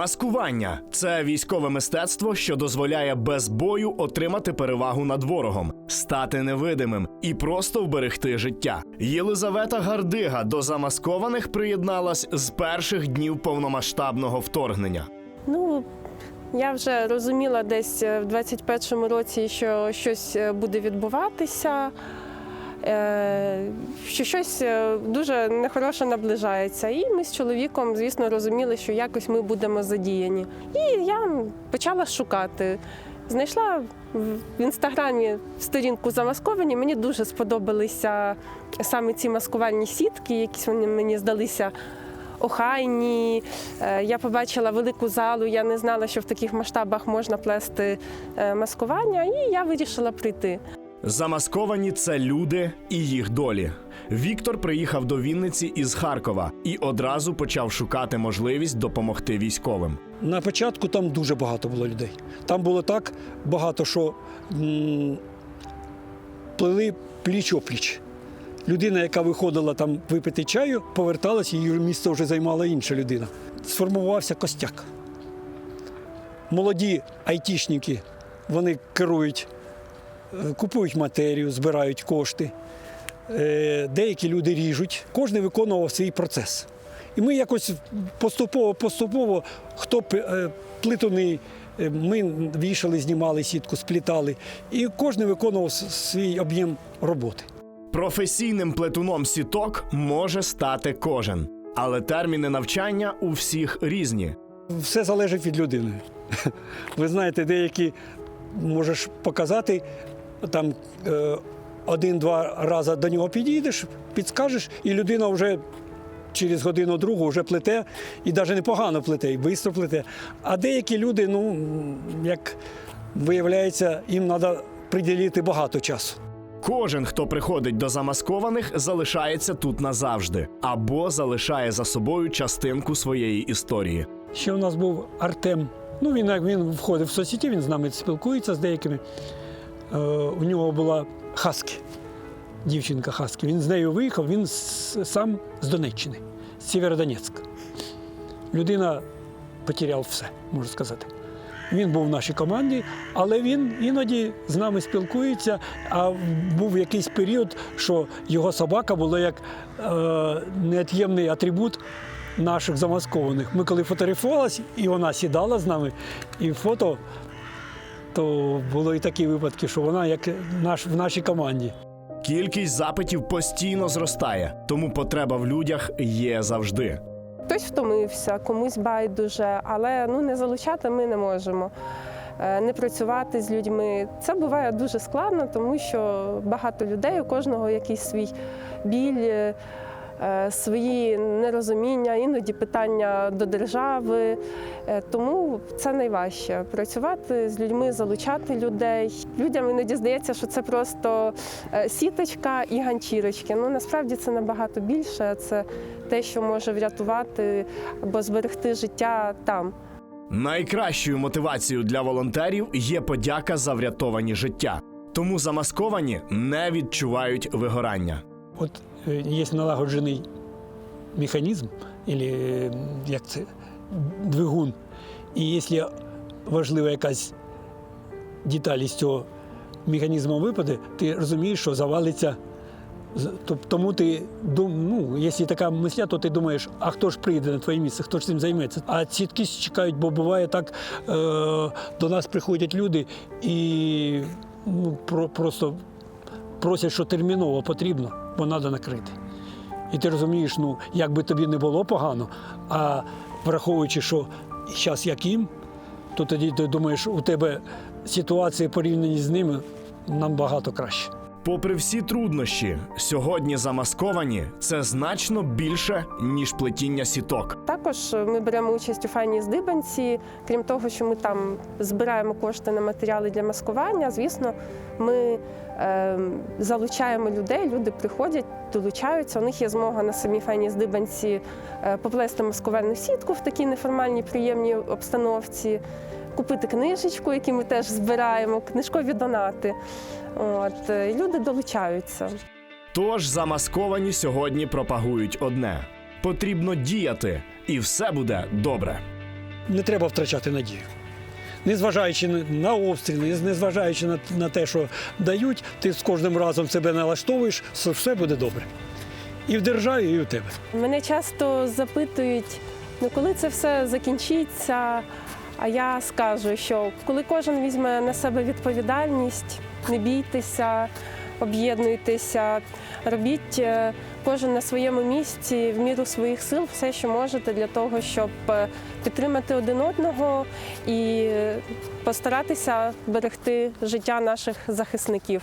Маскування це військове мистецтво, що дозволяє без бою отримати перевагу над ворогом, стати невидимим і просто вберегти життя. Єлизавета Гардига до замаскованих приєдналась з перших днів повномасштабного вторгнення. Ну, я вже розуміла десь е, в 21-му році, що щось е, буде відбуватися, що щось е, дуже нехороше наближається. І ми з чоловіком, звісно, розуміли, що якось ми будемо задіяні. І я почала шукати. Знайшла в інстаграмі сторінку замасковані. Мені дуже сподобалися саме ці маскувальні сітки, якісь вони мені здалися охайні. Е, Я побачила велику залу, я не знала, що в таких масштабах можна плести е, маскування, і я вирішила прийти. Замасковані це люди і їх долі. Віктор приїхав до Вінниці із Харкова і одразу почав шукати можливість допомогти військовим. На початку там дуже багато було людей. Там було так багато, що м, плели пліч опліч. Людина, яка виходила там випити чаю, поверталася, її місце вже займала інша людина. Сформувався костяк. Молоді айтішники, вони керують, купують матерію, збирають кошти. Е, Деякі люди ріжуть, кожен виконував свій процес. І ми якось поступово, поступово, хто е, плитуни, е, ми вішали, знімали сітку, сплітали. І кожен виконував свій об'єм роботи. Професійним плетуном сіток може стати кожен, але терміни навчання у всіх різні. Все залежить від людини. Ви знаєте, деякі можеш показати там е, один-два рази до нього підійдеш, підскажеш, і людина вже через годину-другу вже плете, і навіть непогано плете, і швидко плете. А деякі люди, ну, як виявляється, їм треба приділити багато часу. Кожен, хто приходить до замаскованих, залишається тут назавжди або залишає за собою частинку своєї історії. Ще у нас був Артем. Ну, він як він входив в соцсеті, він з нами спілкується з деякими. Е, у нього була Хаскі, дівчинка Хаскі. Він з нею виїхав, він сам з Донеччини, з Сєвєродонецька. Людина потеряв все, можу сказати. Він був в нашій команді, але він іноді з нами спілкується. А був якийсь період, що його собака була як е, неот'ємний атрибут наших замаскованих. Ми коли фотографувалися, і вона сідала з нами, і фото, то було і такі випадки, що вона як наш, в нашій команді. Кількість запитів постійно зростає, тому потреба в людях є завжди. Хтось втомився, комусь байдуже, але ну, не залучати ми не можемо. Е, Не працювати з людьми. Це буває дуже складно, тому що багато людей, у кожного якийсь свій біль, е, свої нерозуміння, іноді питання до держави. Е, Тому це найважче працювати з людьми, залучати людей. Людям іноді здається, що це просто е, сіточка і ганчірочки. Ну насправді це набагато більше. Це те, що може врятувати або зберегти життя там. Найкращою мотивацією для волонтерів є подяка за врятовані життя. Тому замасковані не відчувають вигорання. От е, є налагоджений механізм, або як це, двигун. І якщо важлива якась деталь із цього механізму випаде, ти розумієш, що завалиться. Тому ти ну, якщо така мисля, то ти думаєш, а хто ж прийде на твоє місце, хто ж цим займеться? А сітки чекають, бо буває так, е, до нас приходять люди і ну, про, просто просять, що терміново потрібно, бо треба накрити. І ти розумієш, ну, як би тобі не було погано, а враховуючи, що зараз як їм, то тоді ти думаєш, у тебе ситуація порівняні з ними нам багато краще. Попри всі труднощі, сьогодні замасковані це значно більше ніж плетіння сіток. Також ми беремо участь у файній здибанці. Крім того, що ми там збираємо кошти на матеріали для маскування. Звісно, ми е, залучаємо людей. Люди приходять, долучаються. У них є змога на самій файній здибанці е, поплести маскувальну сітку в такій неформальній приємній обстановці. Купити книжечку, яку ми теж збираємо, книжкові донати. От, е, і люди долучаються. Тож замасковані сьогодні пропагують одне: потрібно діяти, і все буде добре. не треба втрачати надію. Незважаючи на- на обстріли, незважаючи на, на те, що дають, ти з кожним разом себе налаштовуєш, що все буде добре. І в державі, і у тебе. Мене часто запитують, ну коли це все закінчиться. А я скажу, що коли кожен візьме на себе відповідальність, не бійтеся, об'єднуйтеся, робіть е, кожен на своєму місці в міру своїх сил все, що можете для того, щоб е, підтримати один одного і е, постаратися берегти життя наших захисників.